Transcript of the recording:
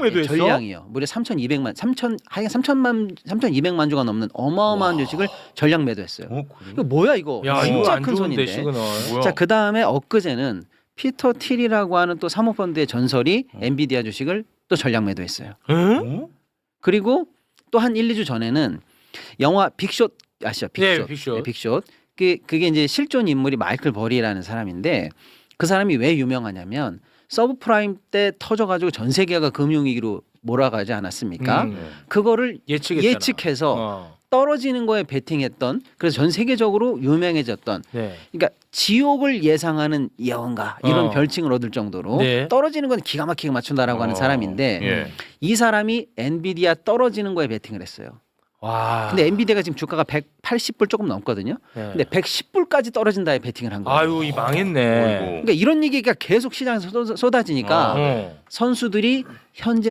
전량 매도했어? 전량이요. 무려 3,200만, 3천 하여 3천만, 3,200만 주가 넘는 어마어마한 주식을 전량 매도했어요. 어, 그래? 이거 뭐야 이거? 야, 이거 진짜 안큰 좋은데 손인데. 시그널. 뭐야? 자, 그 다음에 엊그제는 피터 틸이라고 하는 또 사모펀드의 전설이 엔비디아 주식을 또 전량 매도했어요. 응? 어? 그리고 또 한 1, 2주 전에는 영화 빅숏 아시죠? 빅숏. 네, 빅숏. 네, 빅숏. 그 그게 이제 실존 인물이 마이클 버리라는 사람인데 그 사람이 왜 유명하냐면 서브프라임 때 터져가지고 전 세계가 금융위기로 몰아가지 않았습니까? 음. 그거를 예측했잖아. 예측해서 어. 떨어지는 거에 베팅했던 그래서 전 세계적으로 유명해졌던 네. 그러니까 지옥을 예상하는 예언가 이런 어. 별칭을 얻을 정도로 네. 떨어지는 건 기가 막히게 맞춘다라고 하는 어, 사람인데 예. 이 사람이 엔비디아 떨어지는 거에 베팅을 했어요. 와. 근데 엔비디아가 지금 주가가 180불 조금 넘거든요. 네. 근데 110불까지 떨어진다에 베팅을 한 거예요. 아유 이 망했네. 그러니까 이런 얘기가 계속 시장에서 쏟- 쏟아지니까 어. 선수들이 현재